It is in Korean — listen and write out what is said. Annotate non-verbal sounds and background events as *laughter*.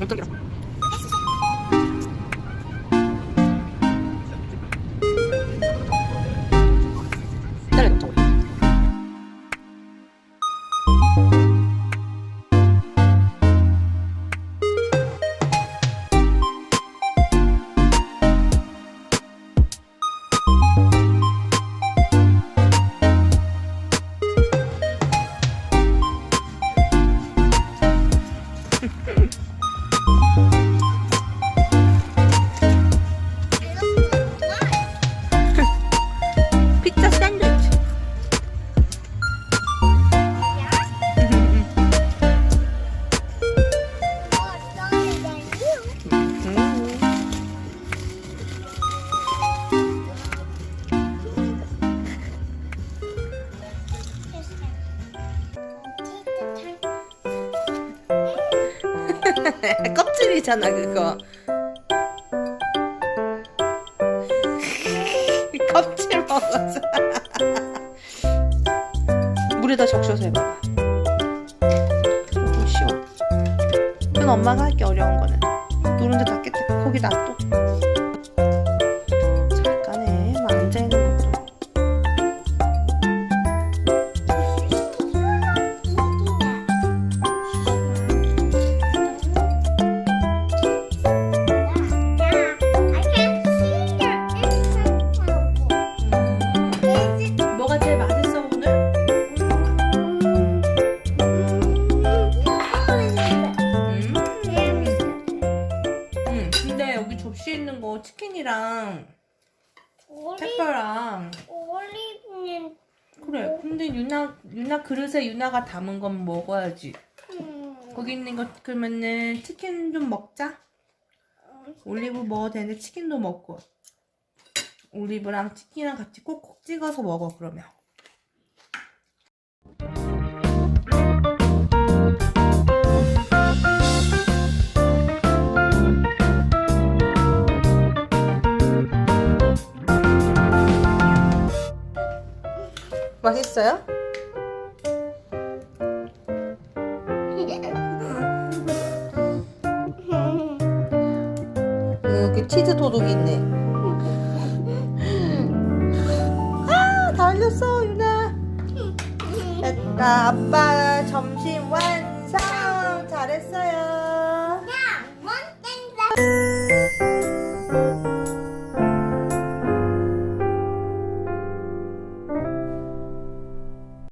Muchas gracias. *laughs* 아니잖아 그거. *laughs* 껍질 먹어서. *laughs* 물에다 적셔서 해봐봐. 좀 쉬워. 그건 엄마가 할게 어려운 거는. 노른자 다 깼다. 거기 놔둬. 거 치킨이랑 페퍼랑 올리브는 그래. 근데 유나 유나 그릇에 유나가 담은 건 먹어야지. 음, 거기 있는 거 그러면은 치킨 좀 먹자. 올리브 먹어도 되는데 치킨도 먹고. 올리브랑 치킨이랑 같이 꼭꼭 찍어서 먹어 그러면. 맛있어요? 음, 여기 치즈 도둑이 있네. 아, 달렸어, 유나. 됐다. 아빠 점심 완성. 잘했어요. 야, 뭔 땡땡.